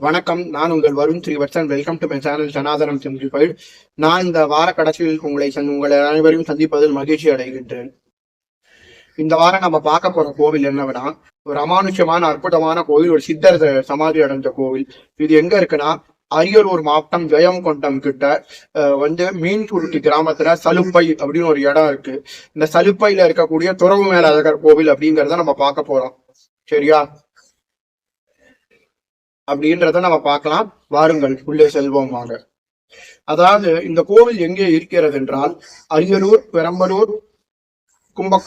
வணக்கம். நான் உங்கள் Varun Srivatsan welcome to my channel Sanatanam simple நான் இந்த வார கடைசியில் உங்களை உங்களை அனைவரையும் சந்திப்பதில் மகிழ்ச்சி அடைகின்றேன். இந்த வாரம் நம்ம பார்க்க போற கோவில் என்னவென்னா ஒரு அமானுஷ்யமான அற்புதமான கோவில் ஒரு சித்தர் சமாதி அடைஞ்ச கோவில். இது எங்க இருக்குன்னா அரியலூர் மாவட்டம் ஜெயங்கொண்டம் கிட்ட அஹ், வந்து மீன்குருட்டி கிராமத்துல சலுப்பை அப்படின்னு ஒரு இடம் இருக்கு. இந்த சலுப்பையில இருக்கக்கூடிய துறவு மேலழகர் கோவில் அப்படிங்கறத நம்ம பார்க்க போறோம். சரியா? அப்படின்றத நம்ம பார்க்கலாம். வாருங்கள் உள்ளே செல்வோம் வாங்க. அதாவது இந்த கோவில் எங்கே இருக்கிறது என்றால் அரியலூர் பெரம்பலூர் கும்ப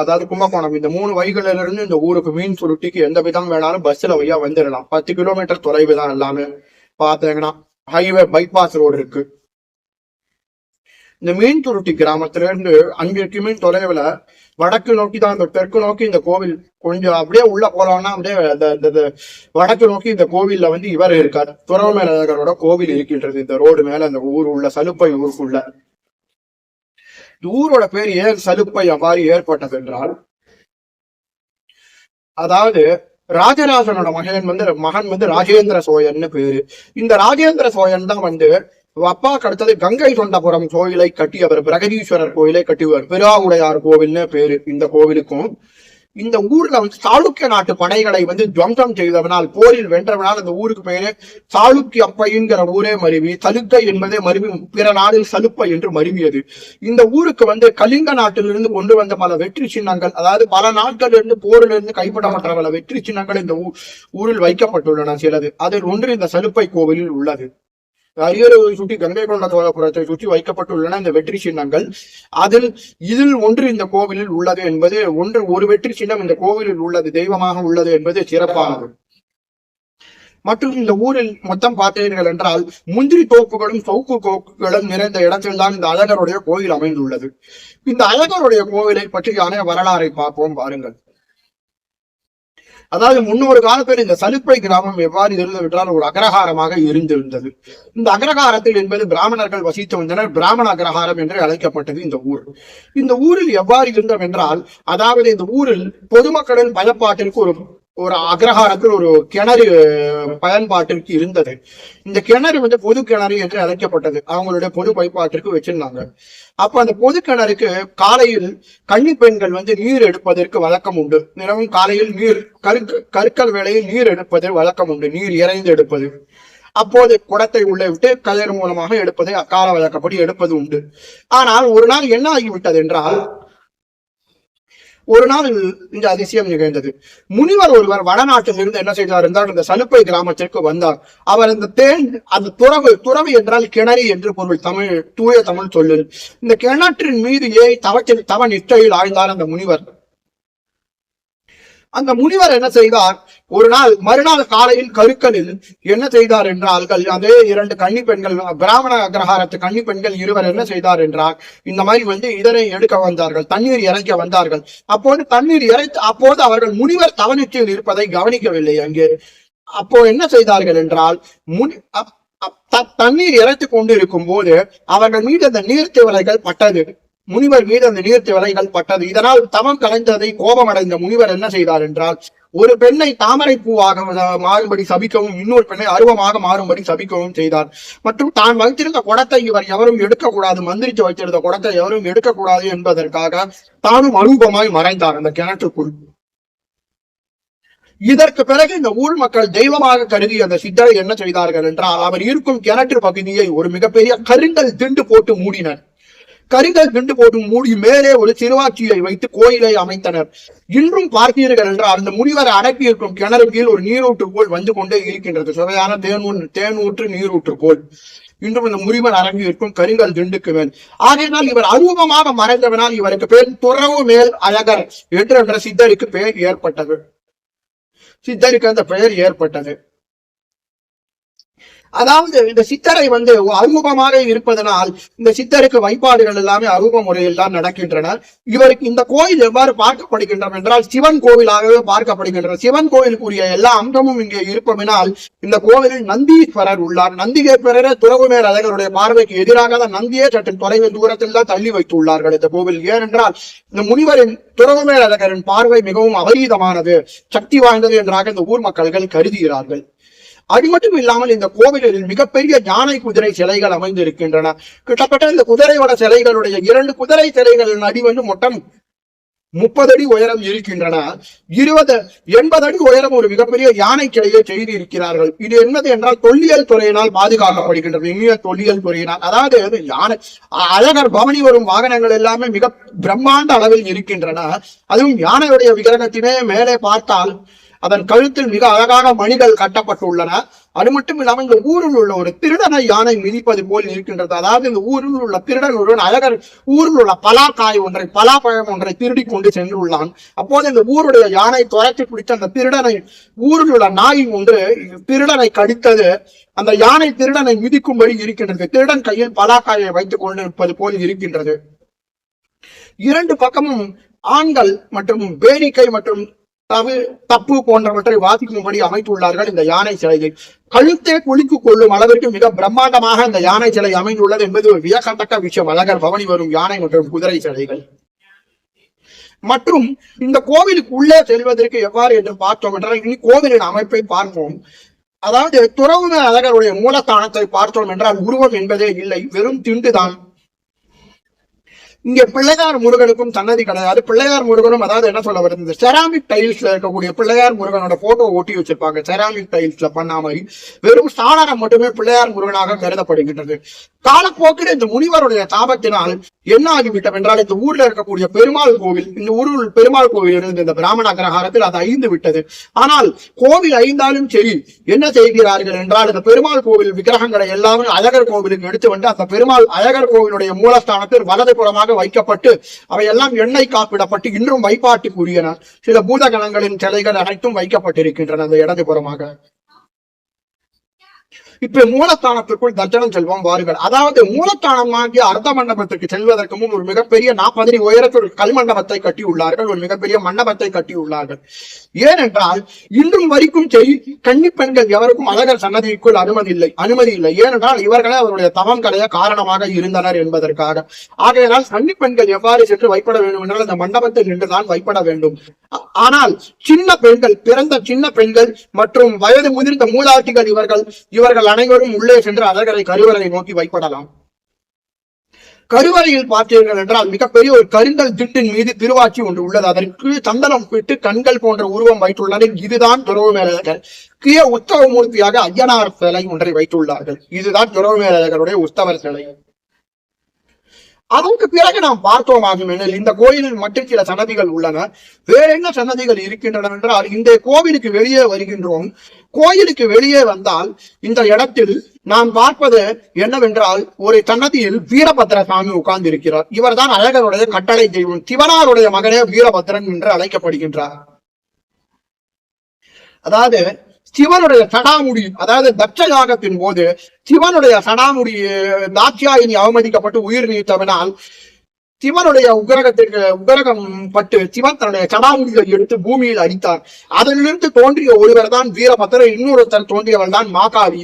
அதாவது கும்பகோணம். இந்த மூணு வழிகளில இருந்து இந்த ஊருக்கு மீன் சுருட்டிக்கு எந்த விதம் வேணாலும் பஸ்ல வழியா வந்துடலாம். பத்து கிலோமீட்டர் தொலைவு தான் எல்லாமே. பாத்தீங்கன்னா ஹைவே பைபாஸ் ரோடு இருக்கு. இந்த மீன் துருட்டி கிராமத்துல இருந்து அஞ்சு கிமீன் தொலைவுல வடக்கு நோக்கி தான் இந்த தெற்கு நோக்கி இந்த கோவில் கொஞ்சம் அப்படியே உள்ள போலாம்னா அப்படியே வடக்கு நோக்கி இந்த கோவில்ல வந்து இவர் இருக்கார். துறவமேலகரோட கோவில் இருக்கின்றது இந்த ரோடு மேல அந்த ஊர் உள்ள சலுப்பை ஊருக்குள்ள. இந்த ஊரோட பேர் ஏன் சலுப்பை அவ்வாறு ஏற்பட்டது என்றால் அதாவது ராஜராஜனோட மகன் வந்து மகன் வந்து ராஜேந்திர சோழன்னு பேரு. இந்த ராஜேந்திர சோழன் தான் வந்து அப்பா அடுத்தது கங்கை தொண்டபுரம் கோயிலை கட்டியவர் பிரகதீஸ்வரர் கோயிலை கட்டியவர் பெருவுடையார் கோவில்னு பேரு இந்த கோவிலுக்கும். இந்த ஊர்ல வந்து சாளுக்கிய நாட்டு படைகளை வந்து துவம்சம் செய்தவனால் போரில் வென்றவனால் அந்த ஊருக்கு பெயரு சாளுக்கிய அப்பைங்கிற ஊரே மருவி சலுக்கை என்பதே மருவி பிற நாளில் சலுப்பை என்று மருவியது. இந்த ஊருக்கு வந்து கலிங்க நாட்டிலிருந்து கொண்டு வந்த பல வெற்றி சின்னங்கள் அதாவது பல நாட்களிலிருந்து போரிலிருந்து கைப்பற்றப்பட்ட பல வெற்றி சின்னங்கள் இந்த ஊரில் வைக்கப்பட்டுள்ளன சிலது. அதில் ஒன்று இந்த சலுப்பை கோவிலில் உள்ளது. ஐயரை சுற்றி கங்கை கொண்ட சோழபுரத்தை சுற்றி வைக்கப்பட்டுள்ளன இந்த வெற்றி சின்னங்கள். அதில் இதில் ஒன்று இந்த கோவிலில் உள்ளது என்பது ஒன்று ஒரு வெற்றி சின்னம் இந்த கோவிலில் உள்ளது தெய்வமாக உள்ளது என்பது சிறப்பானது. மற்றும் இந்த ஊரில் மொத்தம் பார்த்தீர்கள் என்றால் முந்திரி தோப்புகளும் சவுக்கு கோப்புகளும் நிறைந்த இடத்தில்தான் இந்த அழகருடைய கோயில் அமைந்துள்ளது. இந்த அழகருடைய கோவிலை பற்றியான வரலாறை பார்ப்போம் பாருங்கள் அதாவது முன்னொரு காலத்தில் இந்த சலுப்பை கிராமம் எவ்வாறு இருந்தது ஒரு அக்ரஹாரமாக இருந்திருந்தது. இந்த அக்ரஹாரத்தில் என்பது பிராமணர்கள் வசித்து வந்தனர். பிராமண அக்ரஹாரம் என்று அழைக்கப்பட்டது இந்த ஊர். இந்த ஊரில் எவ்வாறு இருந்தோம் என்றால் அதாவது இந்த ஊரில் பொதுமக்களின் பயப்பாட்டிற்கு ஒரு ஒரு அக்ரஹாரத்தில் ஒரு கிணறு பயன்பாட்டிற்கு இருந்தது. இந்த கிணறு வந்து பொது கிணறு என்று அழைக்கப்பட்டது. அவங்களுடைய பொது பயன்பாட்டிற்கு வச்சிருந்தாங்க. அப்ப அந்த பொது கிணறுக்கு காலையில் கன்னி பெண்கள் வந்து நீர் எடுப்பதற்கு வழக்கம் உண்டு. தினமும் காலையில் நீர் கரு கருக்கல் வேளையில் நீர் எடுப்பது வழக்கம் உண்டு. நீர் இறைந்து எடுப்பது. அப்போது குடத்தை உள்ளே விட்டு கதிர் மூலமாக எடுப்பதை அக்கால வழக்கப்படி எடுப்பது உண்டு. ஆனால் ஒரு நாள் என்ன ஆகிவிட்டது என்றால் ஒரு நாள் இந்த அதிசயம் நிகழ்ந்தது. முனிவர் ஒருவர் வடநாட்டில் இருந்து என்ன செய்தார் என்றால் இந்த சலுப்பை கிராமத்திற்கு வந்தார். அவர் இந்த தேன் அந்த துறவு துறவு என்றால் கிணறு என்று பொருள் தமிழ் தூய தமிழ் சொல்லு இந்த கிணற்றின் மீது ஏறி தவத்தில் தவ நிஷ்டையில் ஆழ்ந்தார் அந்த முனிவர். அந்த முனிவர் என்ன செய்தார்? ஒரு நாள் மறுநாள் காலையில் கருக்கலில் என்ன செய்தார் என்றால் அதே இரண்டு கன்னி பெண்கள் பிராமண அக்ரஹாரத்து கன்னி பெண்கள் இருவர் என்ன செய்தார் என்றார். இந்த மாதிரி வந்து இதனை எடுக்க வந்தார்கள். தண்ணீர் இறைக்க வந்தார்கள். அப்போது தண்ணீர் இறைத்து அப்போது அவர்கள் முனிவர் தவநிச்சயில் இருப்பதை கவனிக்கவில்லை அங்கே. அப்போ என்ன செய்தார்கள் என்றால் முனி அப்- தண்ணீர் இறைத்து கொண்டு இருக்கும் போது அவர்கள் மீது அந்த நீர்த்திவலைகள் பட்டது. முனிவர் மீது அந்த நீர்த்திவலைகள் பட்டது. இதனால் தவம் கலைந்ததை கோபமடைந்த முனிவர் என்ன செய்தார் என்றால் ஒரு பெண்ணை தாமரை பூவாக மாறும்படி சபிக்கவும் இன்னொரு பெண்ணை அருவமாக மாறும்படி சபிக்கவும் செய்தார். மற்றும் தான் வைத்திருந்த குடத்தை இவர் எவரும் எடுக்கக்கூடாது மந்திரிச்சு வைத்திருந்த குடத்தை எவரும் எடுக்கக்கூடாது என்பதற்காக தானும் அரூபமாய் மறைந்தார் அந்த கிணற்றுக்குள். இதற்கு பிறகு இந்த ஊர் மக்கள் தெய்வமாக கருதி அந்த சித்தரை என்ன செய்தார்கள் என்றால் அவர் இருக்கும் கிணற்று பகுதியை ஒரு மிகப்பெரிய கருங்கல் திண்டு போட்டு மூடினர். கருங்கல் திண்டு போட்டு மூடி மேலே ஒரு சிறுவாட்சியை வைத்து கோயிலை அமைத்தனர். இன்றும் பார்த்தீர்கள் என்றால் அந்த முனிவர் அடக்கி இருக்கும் கிணறு கீழ் ஒரு நீரூற்று போல் வந்து கொண்டே இருக்கின்றது. சுவையான தேனூர் தேனூற்று நீரூற்று போல் இன்றும் இந்த முறிவன் அரங்கி இருக்கும் கருங்கல் திண்டுக்கு மேல். ஆகையினால் இவர் அரூபமாக மறைந்தவனால் இவருக்கு பேர் துறவு மேல் அழகர் என்று என்ற சித்தருக்கு பெயர் ஏற்பட்டது. சித்தருக்கு அந்த பெயர் ஏற்பட்டது. அதாவது இந்த சித்தரை வந்து அறிமுகமாக இருப்பதனால் இந்த சித்தருக்கு வழிபாடுகள் எல்லாமே அரூப முறையில் தான் நடக்கின்றன. இவருக்கு இந்த கோயில் எவ்வாறு பார்க்கப்படுகின்றன என்றால் சிவன் கோவிலாகவே பார்க்கப்படுகின்றன. சிவன் கோயிலுக்குரிய எல்லா அம்சமும் இங்கே இருப்பதனால் இந்த கோவிலில் நந்தீஸ்வரர் உள்ளார். நந்திகேஸ்வரரே துறவுமே ரதகருடைய பார்வைக்கு எதிராக தான் நந்தியே சற்று தொலைவு தூரத்தில் தான் தள்ளி வைத்துள்ளார்கள் இந்த கோவில். ஏனென்றால் இந்த முனிவரின் துறவுமே ரதகரின் பார்வை மிகவும் அபரீதமானது சக்தி வாய்ந்தது என்றாக இந்த ஊர் மக்கள்கள் கருதுகிறார்கள். அது மட்டும் இல்லாமல் இந்த கோவிலில் மிகப்பெரிய யானை குதிரை சிலைகள் அமைந்து இருக்கின்றன கிட்டத்தட்ட இந்த குதிரையோட சிலைகளுடைய இரண்டு குதிரை சிலைகளின் அடி வந்து மொத்தம் முப்பது அடி உயரம் இருக்கின்றன. இருபது எண்பது அடி உயரம் ஒரு மிகப்பெரிய யானை சிலையை செய்து இருக்கிறார்கள் இது என்னது என்றால் தொல்லியல் துறையினால் பாதுகாக்கப்படுகின்றது. இந்திய தொல்லியல் துறையினால். அதாவது யானை அழகர் பவனி வரும் வாகனங்கள் எல்லாமே மிக பிரம்மாண்ட அளவில் இருக்கின்றன. அதுவும் யானையுடைய விக்கிரகத்தினே மேலே பார்த்தால் அதன் கழுத்தில் மிக அழகாக மணிகள் கட்டப்பட்டுள்ளன. அது மட்டும் இல்லாமல் இந்த ஊரில் உள்ள ஒரு திருடனை யானை மிதிப்பது போல் இருக்கின்றது. அதாவது இந்த ஊரில் உள்ள திருடன் ஒருவன் அழகர் ஊரில் உள்ள பலாக்காய் ஒன்றை பலாப்பழம் ஒன்றை திருடி கொண்டு சென்றுள்ளான். அப்போது இந்த ஊருடைய யானை துரத்தி பிடித்த அந்த திருடனை ஊரில் உள்ள நாய் ஒன்று திருடனை கடித்தது. அந்த யானை திருடனை மிதிக்கும்படி இருக்கின்றது. திருடன் கையில் பலாக்காயை வைத்துக் கொண்டு இருப்பது போல் இருக்கின்றது. இரண்டு பக்கமும் ஆண்கள் மற்றும் வேடிக்கை மற்றும் தவு தப்பு போன்றவற்றை வாசிக்கும்படி அமைத்துள்ளார்கள் இந்த யானை சிலையை. கழுத்தே குளிக்கு கொள்ளும் அளவிற்கு மிக பிரம்மாண்டமாக இந்த யானை சிலை அமைந்துள்ளது என்பது ஒரு வியக்கத்தக்க விஷயம். அழகர் பவனி வரும் யானை மற்றும் குதிரை சிலைகள். மற்றும் இந்த கோவிலுக்கு உள்ளே செல்வதற்கு எவ்வாறு என்று பார்த்தோம் என்றால் இனி கோவிலின் அமைப்பை பார்ப்போம். அதாவது துறவுமே அழகருடைய மூலஸ்தானத்தை பார்த்தோம் என்றால் உருவம் என்பதே இல்லை. வெறும் திண்டுதான். இங்க பிள்ளையார் முருகனுக்கும் சன்னதி கிடையாது. பிள்ளையார் முருகனும் அதாவது என்ன சொல்ல வருது? செராமிக் டைல்ஸ்ல இருக்கக்கூடிய பிள்ளையார் முருகனோட போட்டோ ஒட்டி வச்சிருப்பாங்க. செராமிக் டைல்ஸ்ல பண்ண மாதிரி. வெறும் சாளரம் மட்டுமே பிள்ளையார் முருகனாக கருதப்படுகின்றது. காலப்போக்கில் இந்த முனிவருடைய தாபத்தினால் என்ன ஆகிவிட்டோம் என்றால் இந்த ஊர்ல இருக்கக்கூடிய பெருமாள் கோவில் இந்த ஊருள் பெருமாள் கோவில் இருந்த இந்த பிராமண அக்ரஹாரத்தில் அது ஐந்து விட்டது. ஆனால் கோவில் ஐந்தாலும் சரி என்ன செய்கிறார்கள் என்றால் இந்த பெருமாள் கோவில் விக்கிரகங்களை எல்லாமே அழகர் கோவிலுக்கு எடுத்து வந்து அந்த பெருமாள் அழகர் கோவிலுடைய மூலஸ்தானத்தில் வலது புறமாக வைக்கப்பட்டு அவையெல்லாம் எண்ணெய் காப்பிடப்பட்டு இன்றும் வைப்பாட்டுக்குரியன. சில பூதகணங்களின் சிலைகள் அனைத்தும் வைக்கப்பட்டிருக்கின்றன அந்த இடது புறமாக இப்ப மூலஸ்தானத்திற்குள் தர்ஜனம் செல்வோம் வாருங்கள். அதாவது மூலஸ்தானமாகிய அர்த்த மண்டபத்துக்கு செல்வதற்கு முன் ஒரு மிகப்பெரிய நாற்பது உயரத்தில் ஒரு கல் மண்டபத்தை கட்டியுள்ளார்கள் ஒரு மிகப்பெரிய மண்டபத்தை கட்டியுள்ளார்கள் ஏனென்றால் இன்றும் வரைக்கும் சரி கன்னி பெண்கள் எவருக்கும் அழகர் சன்னதிக்குள் அனுமதி இல்லை. அனுமதி இல்லை. ஏனென்றால் இவர்களே அவருடைய தவம் கடைய காரணமாக இருந்தனர் என்பதற்காக. ஆகையினால் கன்னி பெண்கள் எவ்வாறு சென்று வைப்பட வேண்டும் என்றால் அந்த மண்டபத்தில் நின்றுதான் வைப்பட வேண்டும். ஆனால் சின்ன பெண்கள் பிறந்த சின்ன பெண்கள் மற்றும் வயது முதிர்ந்த மூதாட்டிகள் இவர்கள் இவர்கள் அனைவரும் உள்ளே சென்று அழகரை கருவறை நோக்கி வைப்படலாம். கருவறையில் பார்த்தீர்கள் என்றால் மிகப்பெரிய ஒரு கருங்கல் திட்டின் மீது திருவாச்சி ஒன்று உள்ளது. அதற்கு சந்தனம் விட்டு கண்கள் போன்ற உருவம் வைத்துள்ளனர். இதுதான் துறவு மேலழகர் கீழே உத்தவ மூர்த்தியாக ஐயனார் சிலை ஒன்றை வைத்துள்ளார்கள். இதுதான் துறவு உத்தவர் சிலை. அதற்கு பிறகு நாம் பார்த்தோம் ஆகுமெனில் இந்த கோயிலில் மட்டும் சில சன்னதிகள் உள்ளன. வேற என்ன சன்னதிகள் இருக்கின்றன என்றால் இந்த கோவிலுக்கு வெளியே வருகின்றோம். கோயிலுக்கு வெளியே வந்தால் இந்த இடத்தில் நாம் பார்ப்பது என்னவென்றால் ஒரு சன்னதியில் வீரபத்ர சாமி உட்கார்ந்து இருக்கிறார் இவர்தான் அழகருடைய கட்டளை தெய்வம். சிவனாருடைய மகனே வீரபத்ரன் என்று அழைக்கப்படுகின்றார். அதாவது சிவனுடைய சடாமுடி அதாவது தட்ச யாகத்தின் போது சிவனுடைய சடாமுடி அஹ், அவமதிக்கப்பட்டு உயிர் நீத்தவனால் சிவனுடைய உகரகத்திற்கு உகரகம் பட்டு சிவன் தன்னுடைய சடாமுடிகளை எடுத்து பூமியில் அடித்தார் அதிலிருந்து தோன்றிய ஒருவர் தான் வீரபத்திரன் இன்னொருத்தர் தோன்றியவர் தான் மாகாவி.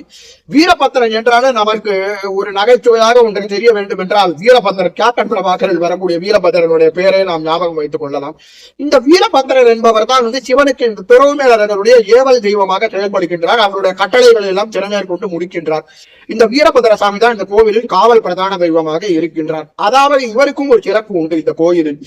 வீரபத்திரன் என்றாலே நமக்கு ஒரு நகைச்சுவையாக ஒன்று தெரிய வேண்டும் என்றால் வீரபத்திரன் கேப்டன் பிரபாகரில் வரக்கூடிய வீரபத்திரனுடைய பெயரை நாம் ஞாபகம் வைத்துக் கொள்ளலாம். இந்த வீரபத்திரன் என்பவர் தான் வந்து சிவனுக்கு இந்த துறவுமேலர்களுடைய ஏவல் தெய்வமாக செயல்படுகின்றார். அவருடைய கட்டளைகளை எல்லாம் திறமேற்கொண்டு முடிக்கின்றார். இந்த வீரபத்திர சாமி தான் இந்த கோவிலில் காவல் பிரதான தெய்வமாக இருக்கின்றார். அதாவது இவருக்கும் ஒரு சிறப்பு உண்டு இந்த கோயிலில்.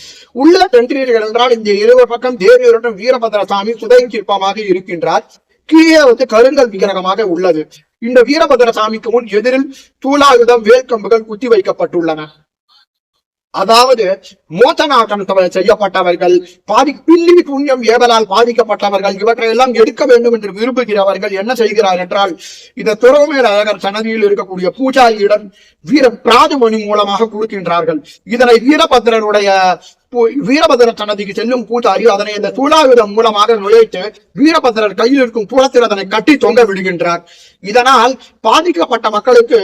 உள்ள தென்றீர்கள் என்றால் இந்த இருவர் பக்கம் தேவியருடன் வீரபத்ரசாமி சுதயம் சிற்பமாக இருக்கின்றார். கீழே வந்து கருங்கல் விக்கிரகமாக உள்ளது. இந்த வீரபத்ரசாமிக்கு முன் எதிரில் தூளாயுதம் வேல்கம்புகள் குத்தி வைக்கப்பட்டுள்ளன. அதாவது மோசனாட்டம் செய்யப்பட்டவர்கள் பாதி பில்லி புண்ணியம் ஏவலால் பாதிக்கப்பட்டவர்கள் இவற்றை எல்லாம் எடுக்க வேண்டும் என்று விரும்புகிறவர்கள் என்ன செய்கிறார் என்றால் இந்த துறவுமேல் அழகர் சன்னதியில் இருக்கக்கூடிய பூஜாரியிடம் வீர பிராதுமணி மூலமாக கொடுக்கின்றார்கள். இதனை வீரபத்ரனுடைய வீரபத்ர சன்னதிக்கு செல்லும் பூஜாரி அதனை இந்த துளாயுதம் மூலமாக நுழைத்து வீரபத்ரர் கையில் இருக்கும் புறத்தில் அதனை கட்டி தொங்க விடுகின்றார். இதனால் பாதிக்கப்பட்ட மக்களுக்கு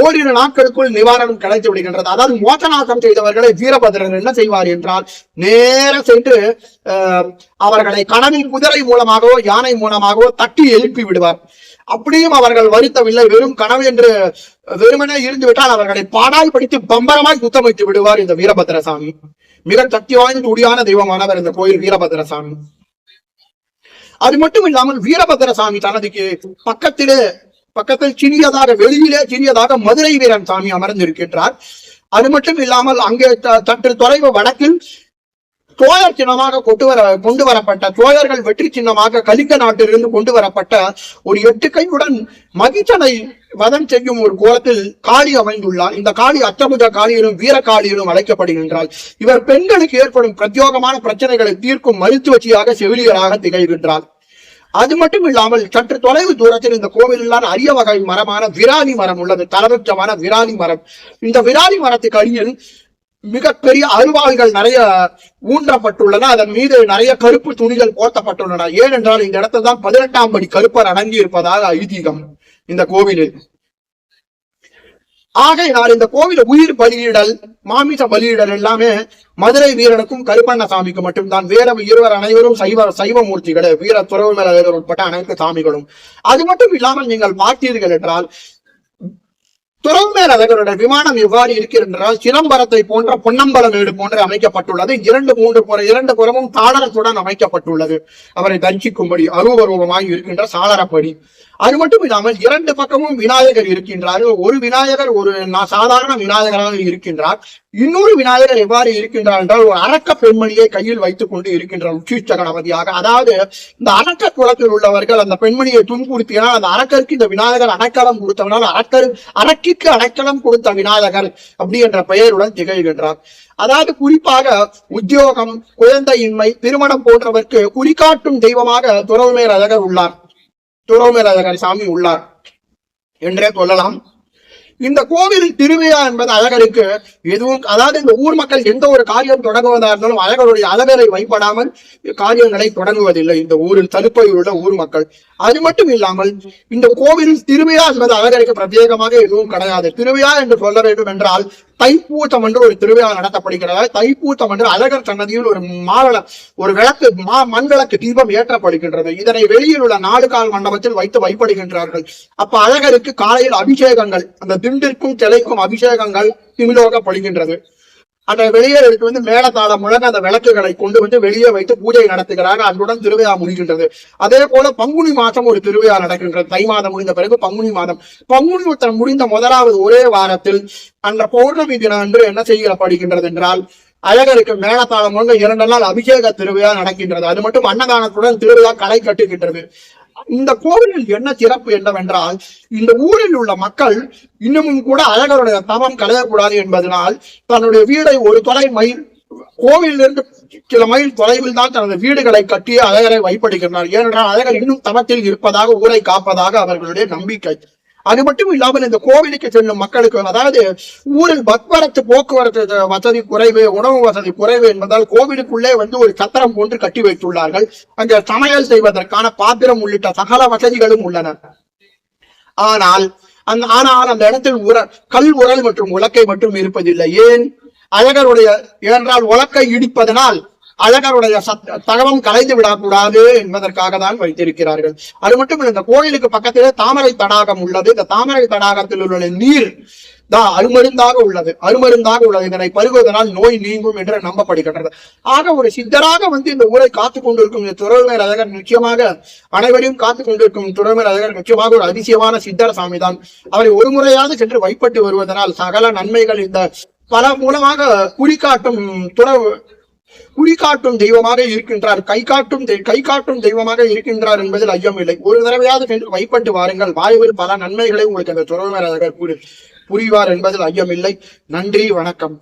ஓரிரு நாட்களுக்குள் நிவாரணம் கிடைத்து விடுகின்றது. அதாவது மோசநாசம் செய்தவர்களை வீரபத்ரன் என்ன செய்வார் என்றால் நேர சென்று அவர்களை கனவின் குதிரை மூலமாகவோ யானை மூலமாகவோ தட்டி எழுப்பி விடுவார். அப்படியும் அவர்கள் வருத்தவில்லை வெறும் கனவு என்று வெறுமனே இருந்து விட்டால் அவர்களை பாடாய் படித்து பம்பரமாய் குத்தமைத்து விடுவார் இந்த வீரபத்ர சாமி மிக சக்தி வாய்ந்த உடியான தெய்வமானவர் இந்த கோயில் வீரபத்ர சாமி அது மட்டும் இல்லாமல் வீரபத்திர சாமி பக்கத்திலே பக்கத்தில் சிறியதாக வெளியிலே சிறியதாக மதுரை வீரன் சாமி அமர்ந்திருக்கின்றார். அது மட்டும் இல்லாமல் அங்கே சற்று தொலைவு வடக்கில் சோழர் சின்னமாக கொண்டு வர கொண்டு வரப்பட்ட சோழர்கள் வெற்றி சின்னமாக கலிங்க நாட்டிலிருந்து கொண்டு வரப்பட்ட ஒரு எட்டு கையுடன் மகிச்சனை வதம் செய்யும் ஒரு கோலத்தில் காளி அமைந்துள்ளார். இந்த காளி அஷ்டபுஜ காளியிலும் வீர காளியிலும் அழைக்கப்படுகின்றார் இவர் பெண்களுக்கு ஏற்படும் பிரத்யோகமான பிரச்சனைகளை தீர்க்கும் மருத்துவச்சியாக செவிலியராக திகழ்கின்றார். அது மட்டும் இல்லாமல் சற்று தொலைவு தூரத்தில் இந்த கோவிலான அரிய வகை மரமான விராலி மரம் உள்ளது தலவృక్షமான விராலி மரம். இந்த விராலி மரத்துக்கு அடியில் மிகப்பெரிய அருவாள்கள் நிறைய ஊன்றப்பட்டுள்ளன. அதன் மீது நிறைய கருப்பு துணிகள் போர்த்தப்பட்டுள்ளன. ஏனென்றால் இந்த இடத்துல தான் பதினெட்டாம் படி கருப்பர் அடங்கி இருப்பதாக ஐதீகம் இந்த கோவிலில். ஆகையினால் இந்த கோவில உயிர் பலியிடல் மாமிச பலியிடல் எல்லாமே மதுரை வீரனுக்கும் கருப்பண்ணசாமிக்கு மட்டும்தான். வேற இருவர் அனைவரும் சைவ சைவ மூர்த்திகளே வீர துறவு மேல உட்பட்ட அனைத்து சாமிகளும். அது மட்டும் இல்லாமல் நீங்கள் பார்த்தீர்கள் என்றால் துறவுமேலழகருடைய விமானம் எவ்வாறு இருக்கிறென்றால் சிதம்பரத்தை போன்ற பொன்னம்பலமேடு போன்று அமைக்கப்பட்டுள்ளது. இரண்டு மூன்று புற இரண்டு புறமும் தாளரத்துடன் அமைக்கப்பட்டுள்ளது. அவரை தரிசிக்கும்படி அருவரூபமாய் இருக்கின்ற சாளரப்படி. அது மட்டும் இல்லாமல் இரண்டு பக்கமும் விநாயகர் இருக்கின்றார்கள். ஒரு விநாயகர் ஒரு சாதாரண விநாயகராக இருக்கின்றார். இன்னொரு விநாயகர் எவ்வாறு இருக்கின்றார் என்றால் ஒரு அரக்க பெண்மணியை கையில் வைத்துக் கொண்டு இருக்கின்றார் உச்சிஷ்ட கணபதியாக அதாவது இந்த அரக்க குளத்தில் உள்ளவர்கள் அந்த பெண்மணியை துன்புறுத்தினால் அந்த அரக்கருக்கு இந்த விநாயகர் அடைக்கலம் கொடுத்தவனால் அரக்கர் அரக்கிற்கு அடைக்கலம் கொடுத்த விநாயகர் அப்படி என்ற பெயருடன் திகழ்கின்றார். அதாவது குறிப்பாக உத்தியோகம் குழந்தையின்மை திருமணம் போன்றவர்க்கு குறிகாட்டும் தெய்வமாக துறவுமேல் அழகர் உள்ளார். துறவுமேல் சாமி உள்ளார் என்றே சொல்லலாம். இந்த கோவில் திருவிழா என்பது அழகருக்கு எதுவும் அதாவது இந்த ஊர் மக்கள் எந்த ஒரு காரியம் தொடங்குவதா இருந்தாலும் அழகருடைய அழகரை வைப்படாமல் காரியங்களை தொடங்குவதில்லை. இந்த ஊரில் தடுப்பையில் உள்ள ஊர் மக்கள். அது மட்டும் இல்லாமல் இந்த கோவிலில் திருவிழா என்பது அழகருக்கு பிரத்யேகமாக எதுவும் கிடையாது. திருவிழா என்று சொல்ல வேண்டும் என்றால் தைப்பூத்தம் என்று ஒரு திருவிழா நடத்தப்படுகிறது. தைப்பூத்தம் என்று அழகர் சன்னதியில் ஒரு மாவள ஒரு விளக்கு மா மண் விளக்கு தீபம் ஏற்றப்படுகின்றது. இதனை வெளியில் உள்ள நாடுகால் மண்டபத்தில் வைத்து வைப்படுகின்றார்கள். அப்ப அழகருக்கு காலையில் அபிஷேகங்கள் அந்த திண்டிற்கும் சிலைக்கும் அபிஷேகங்கள் திமிலோகப்படுகின்றது. அந்த வெளியே எடுத்து வந்து மேலதாளம் முழங்க அந்த விளக்குகளை கொண்டு வந்து வெளியே வைத்து பூஜை நடத்துகிறார்கள் அன்றுடன் திருவிழா முடிகின்றது. அதே போல பங்குனி மாதம் ஒரு திருவிழா நடக்கின்றது. தை மாதம் முடிந்த பிறகு பங்குனி மாதம். பங்குனி உத்தரம் முடிந்த முதலாவது ஒரே வாரத்தில் அந்த பௌர்ணமி தினம் என்று என்ன செய்யப்படுகின்றது என்றால் அழகருக்கு மேலத்தாளம் முழங்க இரண்டு நாள் அபிஷேக திருவிழா நடக்கின்றது. அது மட்டும் அன்னதானத்துடன் திருவிழா களை கட்டுகின்றது. இந்த கோவிலில் என்ன சிறப்பு என்னவென்றால் இந்த ஊரில் உள்ள மக்கள் இன்னமும் கூட அழகருடைய தவம் கலையக்கூடாது என்பதனால் தன்னுடைய வீடை ஒரு தொலை மைல் கோவிலிருந்து சில மைல் தொலைவில் தான் தனது வீடுகளை கட்டி அழகரை வைப்படுகின்றனர் ஏனென்றால் அழகர் இன்னும் தவத்தில் இருப்பதாக ஊரை காப்பதாக அவர்களுடைய நம்பிக்கை. அது மட்டும் இல்லாமல் இந்த கோவிலுக்கு செல்லும் மக்களுக்கு அதாவது ஊரில் பக்வரத்து போக்குவரத்து வசதி குறைவு உணவு வசதி குறைவு என்பதால் கோவிலுக்குள்ளே வந்து ஒரு சத்திரம் போன்று கட்டி வைத்துள்ளார்கள். அங்கே சமையல் செய்வதற்கான பாத்திரம் உள்ளிட்ட சகல வசதிகளும் உள்ளன. ஆனால் அந்த ஆனால் அந்த இடத்தில் உர கல் உரல் மற்றும் உலக்கை மட்டும் இருப்பதில்லை. ஏன்? அழகருடைய ஏனென்றால் உலக்கை இடிப்பதனால் அழகருடைய சத் தகவம் கலைந்து விடக்கூடாது என்பதற்காக தான் வைத்திருக்கிறார்கள். அது மட்டும் இந்த கோயிலுக்கு பக்கத்திலே தாமரை தடாகம் உள்ளது. இந்த தாமரை தடாகத்தில் உள்ள நீர் தான் அருமருந்தாக உள்ளது. அருமருந்தாக உள்ளது. இதனை பருகுவதனால் நோய் நீங்கும் என்று நம்பப்படுகின்றது. ஆக ஒரு சித்தராக வந்து இந்த ஊரை காத்துக் கொண்டிருக்கும் இந்த துறவுமேல் அழகர் நிச்சயமாக அனைவரையும் காத்துக் கொண்டிருக்கும் துறவுமேல் அழகர் நிச்சயமாக ஒரு அதிசயமான சித்தர் சாமி தான் அவரை ஒரு முறையாவது சென்று வைப்பட்டு வருவதனால் சகல நன்மைகள் இந்த பல மூலமாக குறிக்காட்டும் துறவு குறிகாட்டும் தெய்வமாக இருக்கின்றார். கை காட்டும் தெய்- கை காட்டும் தெய்வமாக இருக்கின்றார் என்பதில் ஐயம் இல்லை. ஒரு தடவையாவது சென்று வைப்பட்டு வாருங்கள். வாயுவில் பல நன்மைகளை உங்களுக்கு அந்த துறவுமேல் கூறி புரிவார் என்பதில் ஐயமில்லை நன்றி வணக்கம்.